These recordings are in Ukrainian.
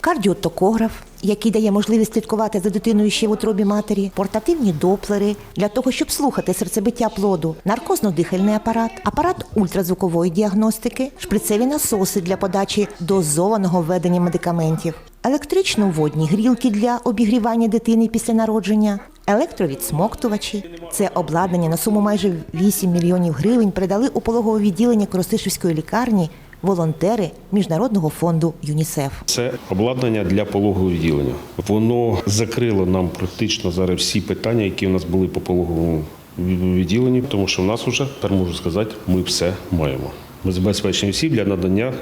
кардіотокограф, який дає можливість слідкувати за дитиною ще в утробі матері, портативні доплери для того, щоб слухати серцебиття плоду, наркозно-дихальний апарат, апарат ультразвукової діагностики, шприцеві насоси для подачі дозованого введення медикаментів, електрично-водні грілки для обігрівання дитини після народження, електровідсмоктувачі. Це обладнання на суму майже 8 мільйонів гривень передали у пологове відділення Коростишівської лікарні волонтери Міжнародного фонду ЮНІСЕФ. Це обладнання для пологового відділення. Воно закрило нам практично зараз всі питання, які у нас були по пологовому відділенні, тому що в нас вже, тепер можу сказати, ми все маємо. Ми забезпечені всі для надання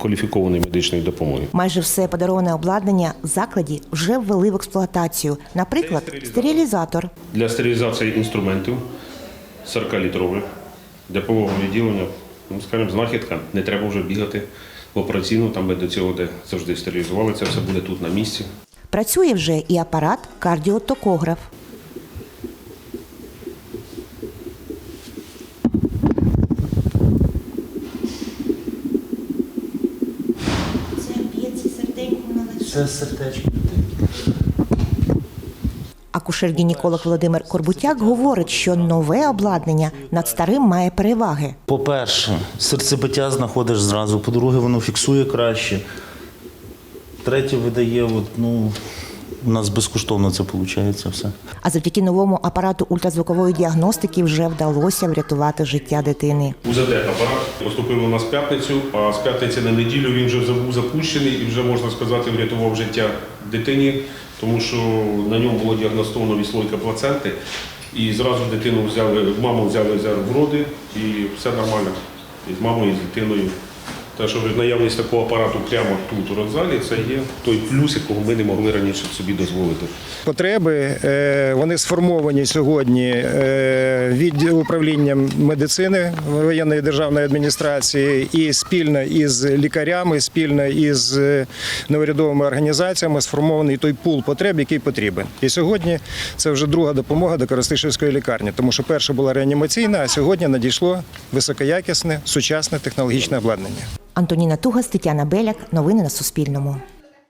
кваліфікованої медичної допомоги. Майже все подароване обладнання в закладі вже ввели в експлуатацію. Наприклад, стерилізатор. Для стерилізації інструментів 40-літрових, для пологового відділення, ну, скажімо, знахідка, не треба вже бігати в операційну, там ми до цього де завжди стерилізували, це все буде тут на місці. Працює вже і апарат кардіотокограф. Це б'ється серденько на Це сердечко. Акушер-гінеколог Володимир Корбутяк говорить, що нове обладнання над старим має переваги. По-перше, серцебиття знаходиш зразу. По-друге, воно фіксує краще. Третє видає, от, ну, у нас безкоштовно це виходить все. А завдяки новому апарату ультразвукової діагностики вже вдалося врятувати життя дитини. УЗД апарат поступив у нас в п'ятницю, а з п'ятниці на неділю він вже був запущений і вже можна сказати врятував життя дитині, тому що на ньому було діагностовано відслойка плаценти. І зразу дитину взяли, маму взяли взяли в роди і все нормально. І з мамою, і з дитиною. Те, що наявність такого апарату прямо тут у родзалі, це є той плюс, якого ми не могли раніше собі дозволити. Потреби е, вони сформовані сьогодні е, від управління медицини воєнної державної адміністрації і спільно із лікарями, спільно із е, неурядовими організаціями сформований той пул потреб, який потрібен. І сьогодні це вже друга допомога до Коростишівської лікарні, тому що перша була реанімаційна, а сьогодні надійшло високоякісне сучасне технологічне обладнання. Антоніна Тугас, Тетяна Беляк. Новини на Суспільному.